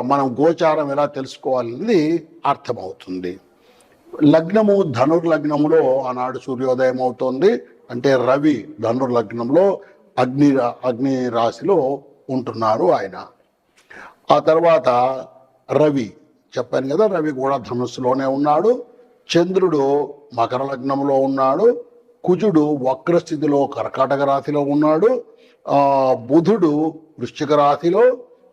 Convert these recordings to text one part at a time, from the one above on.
మనం గోచారం ఎలా తెలుసుకోవాలన్నది అర్థమవుతుంది. లగ్నము ధనుర్లగ్నములో ఆనాడు సూర్యోదయం అవుతోంది. అంటే రవి ధనుర్లగ్నంలో అగ్ని అగ్ని రాశిలో ఉంటున్నారు ఆయన. ఆ తర్వాత రవి చెప్పాను కదా రవి కూడా ధనుస్సులోనే ఉన్నాడు. చంద్రుడు మకర లగ్నంలో ఉన్నాడు. కుజుడు వక్రస్థితిలో కర్కాటక రాశిలో ఉన్నాడు. బుధుడు వృశ్చిక రాశిలో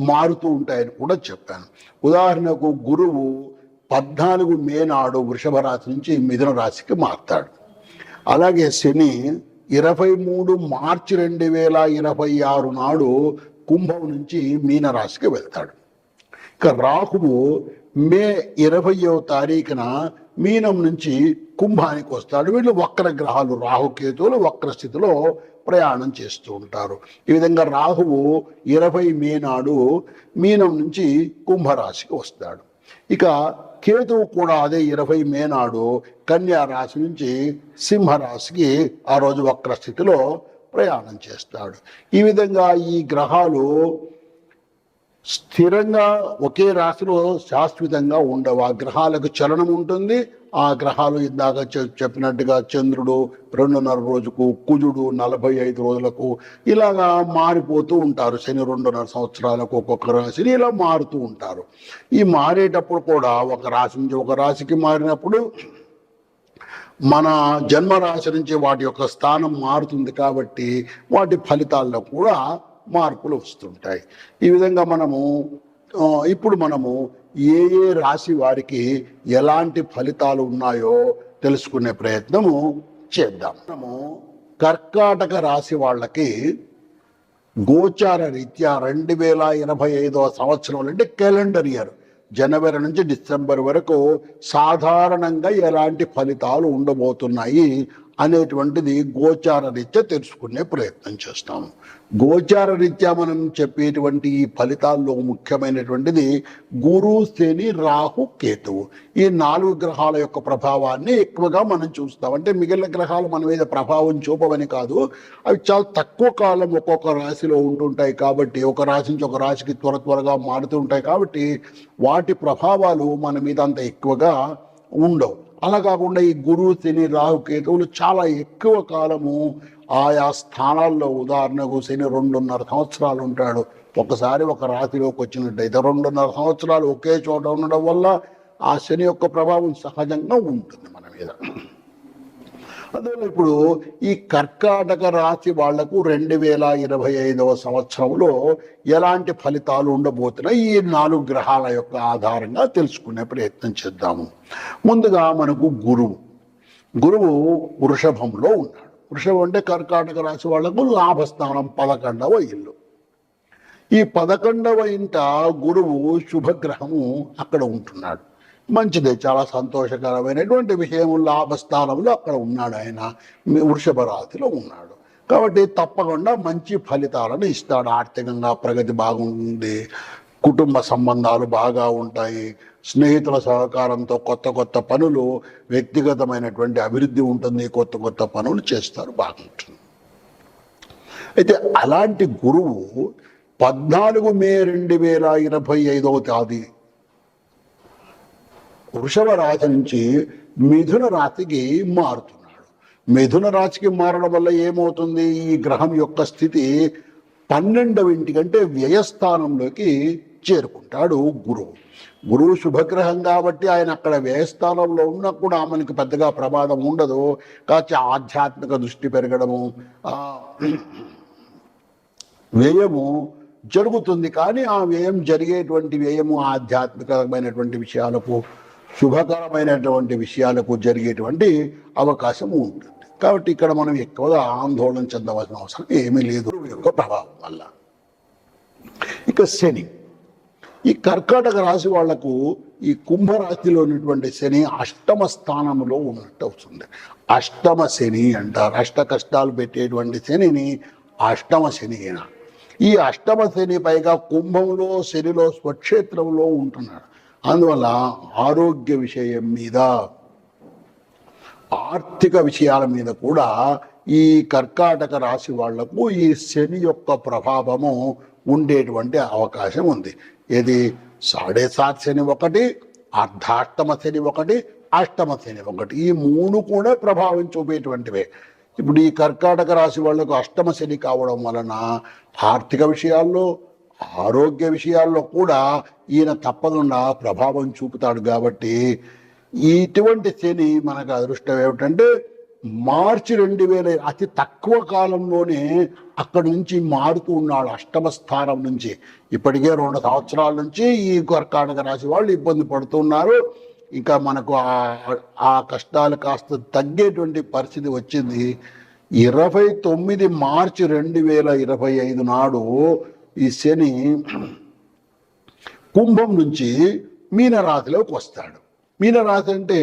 మారుతూ ఉంటాయని కూడా చెప్పాను. ఉదాహరణకు గురువు పద్నాలుగు మే నాడు వృషభ రాశి నుంచి మిథున రాశికి మారుతాడు. అలాగే శని ఇరవై మూడు మార్చి రెండు వేల ఇరవై ఆరు నాడు కుంభం నుంచి మీన రాశికి వెళ్తాడు. ఇక రాహువు మే ఇరవయో తారీఖున మీనం నుంచి కుంభానికి వస్తాడు. వీళ్ళు వక్ర గ్రహాలు రాహుకేతువులు వక్ర స్థితిలో ప్రయాణం చేస్తూ ఉంటారు. ఈ విధంగా రాహువు ఇరవై మే నాడు మీనం నుంచి కుంభరాశికి వస్తాడు. ఇక కేతువు కూడా అదే ఇరవై మే నాడు కన్యా రాశి నుంచి సింహరాశికి ఆ రోజు వక్ర స్థితిలో ప్రయాణం చేస్తాడు. ఈ విధంగా ఈ గ్రహాలు స్థిరంగా ఒకే రాశిలో శాశ్వతంగా ఉండవు? ఆ గ్రహాలకు చలనం ఉంటుంది. ఆ గ్రహాలు ఇందాక చెప్పినట్టుగా చంద్రుడు రెండున్నర రోజుకు కుజుడు నలభై ఐదు రోజులకు ఇలాగా మారిపోతూ ఉంటారు. శని రెండున్నర సంవత్సరాలకు ఒక్కొక్క రాశిని ఇలా మారుతూ ఉంటారు. ఈ మారేటప్పుడు కూడా ఒక రాశి నుంచి ఒక రాశికి మారినప్పుడు మన జన్మ రాశి నుంచి వాటి యొక్క స్థానం మారుతుంది కాబట్టి వాటి ఫలితాల్లో కూడా మార్పులు వస్తుంటాయి. ఈ విధంగా మనము ఇప్పుడు మనము ఏ ఏ రాశి వారికి ఎలాంటి ఫలితాలు ఉన్నాయో తెలుసుకునే ప్రయత్నము చేద్దాం. మనము కర్కాటక రాశి వాళ్ళకి గోచార రీత్యా రెండు వేల ఎనభై ఐదవ సంవత్సరం అంటే క్యాలెండర్ ఇయర్. జనవరి నుంచి డిసెంబర్ వరకు సాధారణంగా ఎలాంటి ఫలితాలు ఉండబోతున్నాయి అనేటువంటిది గోచార రీత్యా తెలుసుకునే ప్రయత్నం చేస్తాము. గోచార రీత్యా మనం చెప్పేటువంటి ఈ ఫలితాల్లో ముఖ్యమైనటువంటిది గురు శని రాహు కేతువు. ఈ నాలుగు గ్రహాల యొక్క ప్రభావాన్ని ఎక్కువగా మనం చూస్తాం. అంటే మిగిలిన గ్రహాలు మన మీద ప్రభావం చూపవని కాదు. అవి చాలా తక్కువ కాలం ఒక్కొక్క రాశిలో ఉంటుంటాయి కాబట్టి ఒక రాశి నుంచి ఒక రాశికి త్వర త్వరగా మారుతూ ఉంటాయి కాబట్టి వాటి ప్రభావాలు మన మీద అంత ఎక్కువగా ఉండవు. అలా కాకుండా ఈ గురువు శని రాహుకేతువులు చాలా ఎక్కువ కాలము ఆయా స్థానాల్లో ఉదాహరణకు శని రెండున్నర సంవత్సరాలు ఉంటాడు. ఒకసారి ఒక రాశిలోకి వచ్చినట్టయితే రెండున్నర సంవత్సరాలు ఒకే చోట ఉండడం వల్ల ఆ శని యొక్క ప్రభావం సహజంగా ఉంటుంది మన మీద. అందువల్ల ఇప్పుడు ఈ కర్కాటక రాశి వాళ్ళకు రెండు వేల ఇరవై ఐదవ సంవత్సరంలో ఎలాంటి ఫలితాలు ఉండబోతున్నాయి? ఈ నాలుగు గ్రహాల యొక్క ఆధారంగా తెలుసుకునే ప్రయత్నం చేద్దాము. ముందుగా మనకు గురువు. గురువు వృషభంలో ఉన్నాడు. వృషభం అంటే కర్కాటక రాశి వాళ్ళకు లాభస్థానం పదకొండవ ఇల్లు. ఈ పదకొండవ ఇంట గురువు శుభగ్రహము అక్కడ ఉంటున్నాడు. మంచిదే చాలా సంతోషకరమైనటువంటి విషయం లాభస్థానంలో అక్కడ ఉన్నాడు ఆయన. వృషభ రాశిలో ఉన్నాడు. కాబట్టి తప్పకుండా మంచి ఫలితాలను ఇస్తాడు. ఆర్థికంగా ప్రగతి బాగుంటుంది కుటుంబ సంబంధాలు బాగా ఉంటాయి స్నేహితుల సహకారంతో కొత్త కొత్త పనులు వ్యక్తిగతమైనటువంటి అభివృద్ధి ఉంటుంది కొత్త కొత్త పనులు చేస్తారు బాగుంటుంది. అయితే అలాంటి గురువు పద్నాలుగు మే రెండు వేల ఇరవై ఐదవ తేదీ వృషభ రాశి నుంచి మిథున రాశికి మారుతున్నాడు. మిథున రాశికి మారడం వల్ల ఏమవుతుంది? ఈ గ్రహం యొక్క స్థితి పన్నెండవ ఇంటికంటే వ్యయస్థానంలోకి చేరుకుంటాడు గురువు. గురువు శుభగ్రహం కాబట్టి ఆయన అక్కడ వ్యయస్థానంలో ఉన్నా కూడా మనకి పెద్దగా ప్రమాదం ఉండదు. కాచి ఆధ్యాత్మిక దృష్టి పెరగడము వ్యయము జరుగుతుంది. కానీ ఆ వ్యయం జరిగేటువంటి వ్యయము ఆధ్యాత్మికమైనటువంటి విషయాలకు శుభకరమైనటువంటి విషయాలకు జరిగేటువంటి అవకాశం ఉంటుంది. కాబట్టి ఇక్కడ మనం ఎక్కువగా ఆందోళన చెందవలసిన అవసరం ఏమీ లేదు. యొక్క ప్రభావం వల్ల. ఇక శని. ఈ కర్కాటక రాశి వాళ్ళకు ఈ కుంభరాశిలో ఉన్నటువంటి శని అష్టమ స్థానంలో ఉన్నట్టు అవుతుంది. అష్టమ శని అంటారు. అష్ట కష్టాలు పెట్టేటువంటి శనిని అష్టమ శని అయినా. ఈ అష్టమ శని పైగా కుంభంలో శనిలో స్వక్షేత్రంలో ఉంటున్నాడు. అందువల్ల ఆరోగ్య విషయం మీద ఆర్థిక విషయాల మీద కూడా ఈ కర్కాటక రాశి వాళ్ళకు ఈ శని యొక్క ప్రభావము ఉండేటువంటి అవకాశం ఉంది. ఇది సాడే సాత్ శని ఒకటి అర్ధాష్టమ శని ఒకటి అష్టమ శని ఒకటి. ఈ మూడు కూడా ప్రభావం చూపేటువంటివే. ఇప్పుడు ఈ కర్కాటక రాశి వాళ్ళకు అష్టమ శని కావడం వలన ఆర్థిక విషయాల్లో ఆరోగ్య విషయాల్లో కూడా ఈయన తప్పకుండా ప్రభావం చూపుతాడు కాబట్టి ఇటువంటి శని మనకు అదృష్టం ఏమిటంటే మార్చి రెండు వేల అతి తక్కువ కాలంలోనే అక్కడి నుంచి మారుతూ ఉన్నాడు అష్టమ స్థానం నుంచి. ఇప్పటికే రెండు సంవత్సరాల నుంచి ఈ కర్కాటక రాశి వాళ్ళు ఇబ్బంది పడుతున్నారు. ఇంకా మనకు ఆ- ఆ కష్టాలు కాస్త తగ్గేటువంటి పరిస్థితి వచ్చింది. ఇరవై తొమ్మిది మార్చి రెండు వేల ఇరవై ఐదు నాడు ఈ శని కుంభం నుంచి మీనరాశిలోకి వస్తాడు. మీనరాశి అంటే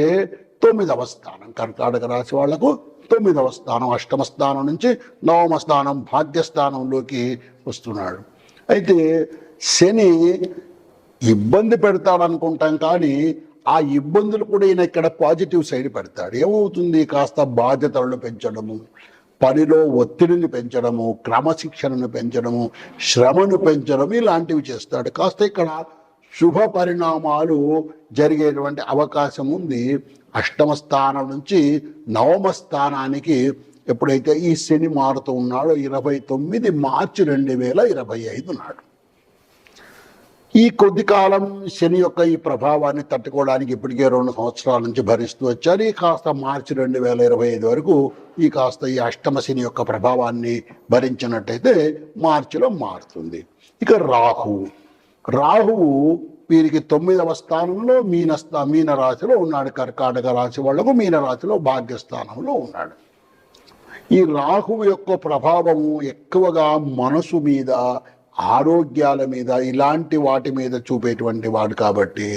తొమ్మిదవ స్థానం. కర్కాటక రాశి వాళ్ళకు తొమ్మిదవ స్థానం అష్టమ స్థానం నుంచి నవమ స్థానం భాగ్యస్థానంలోకి వస్తున్నాడు. అయితే శని ఇబ్బంది పెడతాడనుకుంటాం కానీ ఆ ఇబ్బందులు కూడా ఈయన ఇక్కడ పాజిటివ్ సైడ్ పెడతాడు. ఏమవుతుంది? కాస్త బాధ్యతలను పెంచడము పనిలో ఒత్తిడిని పెంచడము క్రమశిక్షణను పెంచడము శ్రమను పెంచడం ఇలాంటివి చేస్తాడు. కాస్త ఇక్కడ శుభ పరిణామాలు జరిగేటువంటి అవకాశం ఉంది. అష్టమ స్థానం నుంచి నవమ స్థానానికి ఎప్పుడైతే ఈ శని మారుతూ ఉన్నాడో ఇరవై తొమ్మిది మార్చి రెండు వేల ఇరవై ఐదు నాడు. ఈ కొద్ది కాలం శని యొక్క ఈ ప్రభావాన్ని తట్టుకోవడానికి ఇప్పటికే రెండు సంవత్సరాల నుంచి భరిస్తూ వచ్చారు. ఈ కాస్త మార్చి రెండు వేల ఇరవై ఐదు వరకు ఈ కాస్త ఈ అష్టమ శని యొక్క ప్రభావాన్ని భరించినట్టయితే మార్చిలో మారుతుంది. ఇక రాహువు రాహువు వీరికి తొమ్మిదవ స్థానంలో మీనస్థా మీన రాశిలో ఉన్నాడు. కర్కాటక రాశి వాళ్ళకు మీన రాశిలో భాగ్యస్థానంలో ఉన్నాడు. ఈ రాహువు యొక్క ప్రభావము ఎక్కువగా మనసు మీద ఆరోగ్యాల మీద ఇలాంటి వాటి మీద చూపేటువంటి వాడు కాబట్టి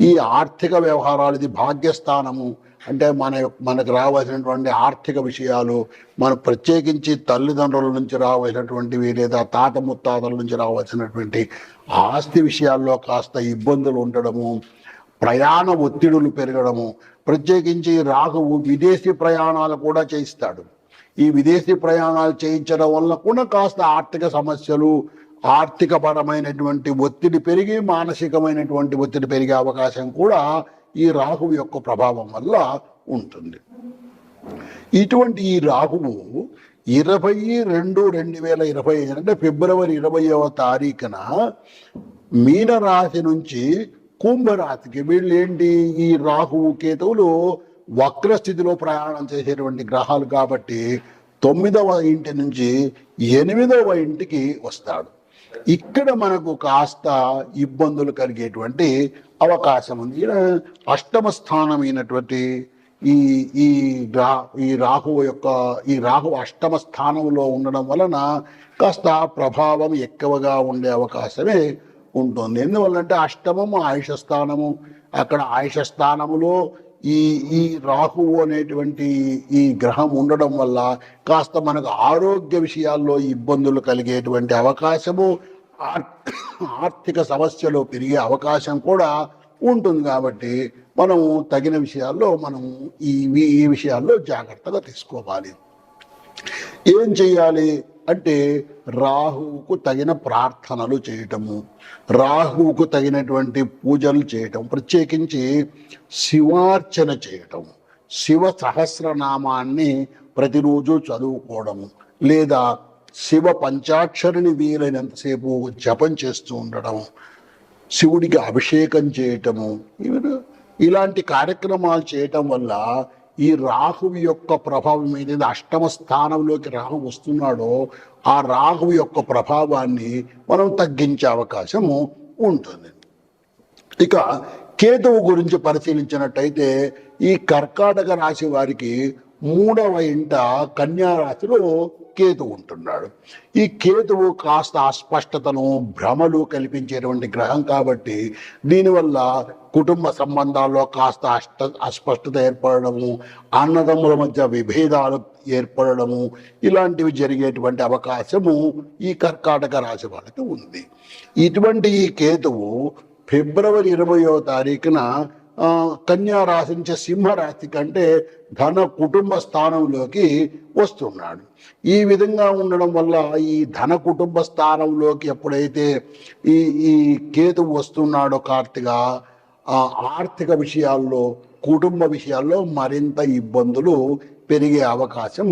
ఈ ఆర్థిక వ్యవహారాలు ఇది భాగ్యస్థానము అంటే మన మనకు రావాల్సినటువంటి ఆర్థిక విషయాలు మన ప్రత్యేకించి తల్లిదండ్రుల నుంచి రావాల్సినటువంటివి లేదా తాత ముత్తాతల నుంచి రావాల్సినటువంటి ఆస్తి విషయాల్లో కాస్త ఇబ్బందులు ఉండడము ప్రయాణ ఒత్తిడులు పెరగడము ప్రత్యేకించి రాహువు విదేశీ ప్రయాణాలు కూడా చేయిస్తాడు. ఈ విదేశీ ప్రయాణాలు చేయించడం వల్ల కూడా కాస్త ఆర్థిక సమస్యలు ఆర్థికపరమైనటువంటి ఒత్తిడి పెరిగి మానసికమైనటువంటి ఒత్తిడి పెరిగే అవకాశం కూడా ఈ రాహువు యొక్క ప్రభావం వల్ల ఉంటుంది. ఇటువంటి ఈ రాహువు ఇరవై రెండు రెండు వేల ఇరవై ఐదు అంటే ఫిబ్రవరి ఇరవైవ తారీఖున మీనరాశి నుంచి కుంభరాశికి వీళ్ళు ఏంటి ఈ రాహువు కేతువులు వక్ర స్థితిలో ప్రయాణం చేసేటువంటి గ్రహాలు కాబట్టి తొమ్మిదవ ఇంటి నుంచి ఎనిమిదవ ఇంటికి వస్తాడు. ఇక్కడ మనకు కాస్త ఇబ్బందులు కలిగేటువంటి అవకాశం ఉంది. ఇక్కడ అష్టమ స్థానమైనటువంటి ఈ ఈ రా ఈ రాహువు యొక్క ఈ రాహువు అష్టమ స్థానంలో ఉండడం వలన కాస్త ప్రభావం ఎక్కువగా ఉండే అవకాశమే ఉంటుంది. ఎందువల్లంటే అష్టమము ఆయుష స్థానము అక్కడ ఆయుష స్థానములో ఈ ఈ రాహువు అనేటువంటి ఈ గ్రహం ఉండడం వల్ల కాస్త మనకు ఆరోగ్య విషయాల్లో ఇబ్బందులు కలిగేటువంటి అవకాశము ఆర్థిక సమస్యలు పెరిగే అవకాశం కూడా ఉంటుంది కాబట్టి మనం తగిన విషయాల్లో మనం ఈ ఈ విషయాల్లో జాగ్రత్తగా తీసుకోవాలి. ఏం చేయాలి? అంటే రాహువుకు తగిన ప్రార్థనలు చేయటము రాహువుకు తగినటువంటి పూజలు చేయటం ప్రత్యేకించి శివార్చన చేయటం శివ సహస్రనామాన్ని ప్రతిరోజు చదువుకోవడము లేదా శివ పంచాక్షరిని వీలైనంతసేపు జపం చేస్తూ ఉండడం శివుడికి అభిషేకం చేయటము ఇలాంటి కార్యక్రమాలు చేయటం వల్ల ఈ రాహువు యొక్క ప్రభావం ఏదైతే అష్టమ స్థానంలోకి రాహు వస్తున్నాడో ఆ రాహువు యొక్క ప్రభావాన్ని మనం తగ్గించే అవకాశము ఉంటుంది. ఇక కేతువు గురించి పరిశీలించినట్టయితే ఈ కర్కాటక రాశి వారికి మూడవ ఇంట కన్యా రాశిలో కేతు ఉంటున్నాడు. ఈ కేతువు కాస్త అస్పష్టతను భ్రమలు కల్పించేటువంటి గ్రహం కాబట్టి దీనివల్ల కుటుంబ సంబంధాల్లో కాస్త అష్ట అస్పష్టత ఏర్పడము అన్నదమ్ముల మధ్య విభేదాలు ఏర్పడము ఇలాంటివి జరిగేటువంటి అవకాశము ఈ కర్కాటక రాశి వాళ్ళకి ఉంది. ఇటువంటి ఈ కేతువు ఫిబ్రవరి ఇరవయో తారీఖున కన్యా రాశి నుంచి సింహ రాశి కంటే ధన కుటుంబ స్థానంలోకి వస్తున్నాడు. ఈ విధంగా ఉండడం వల్ల ఈ ధన కుటుంబ స్థానంలోకి ఎప్పుడైతే ఈ ఈ కేతు వస్తున్నాడో కార్తిక ఆ ఆర్థిక విషయాల్లో కుటుంబ విషయాల్లో మరింత ఇబ్బందులు పెరిగే అవకాశం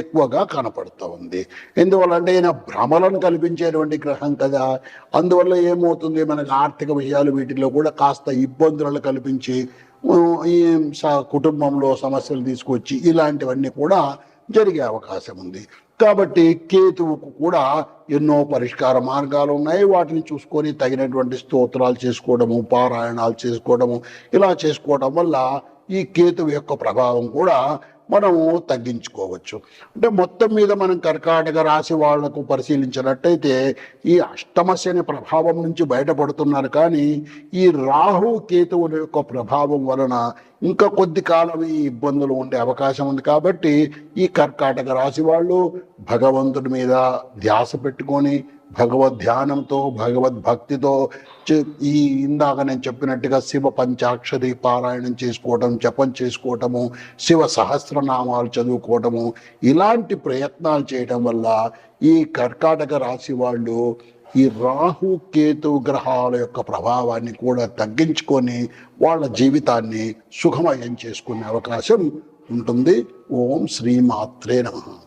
ఎక్కువగా కనపడుతూ ఉంది. ఎందువల్ల అంటే ఈయన భ్రమలను కల్పించేటువంటి గ్రహం కదా. అందువల్ల ఏమవుతుంది? మనకు ఆర్థిక విషయాలు వీటిలో కూడా కాస్త ఇబ్బందులను కల్పించి ఈ కుటుంబంలో సమస్యలు తీసుకొచ్చి ఇలాంటివన్నీ కూడా జరిగే అవకాశం ఉంది. కాబట్టి కేతువుకు కూడా ఎన్నో పరిష్కార మార్గాలు ఉన్నాయి. వాటిని చూసుకొని తగినటువంటి స్తోత్రాలు చేసుకోవడము పారాయణాలు చేసుకోవడము ఇలా చేసుకోవడం వల్ల ఈ కేతువు యొక్క ప్రభావం కూడా మనము తగ్గించుకోవచ్చు. అంటే మొత్తం మీద మనం కర్కాటక రాశి వాళ్ళకు పరిశీలించినట్టయితే ఈ అష్టమశని ప్రభావం నుంచి బయటపడుతున్నారు. కానీ ఈ రాహు కేతువుల యొక్క ప్రభావం వలన ఇంకా కొద్ది కాలం ఈ ఇబ్బందులు ఉండే అవకాశం ఉంది. కాబట్టి ఈ కర్కాటక రాశి వాళ్ళు భగవంతుడి మీద ధ్యాస పెట్టుకొని భగవద్ ధ్యానంతో భగవద్ భక్తితో ఈ ఇందాక నేను చెప్పినట్టుగా శివ పంచాక్షరి పారాయణం చేసుకోవటం జపం చేసుకోవటము శివ సహస్రనామాలు చదువుకోవటము ఇలాంటి ప్రయత్నాలు చేయటం వల్ల ఈ కర్కాటక రాశి వాళ్ళు ఈ రాహు కేతు గ్రహాల యొక్క ప్రభావాన్ని కూడా తగ్గించుకొని వాళ్ళ జీవితాన్ని సుఖమయం చేసుకునే అవకాశం ఉంటుంది. ఓం శ్రీమాత్రే నమ.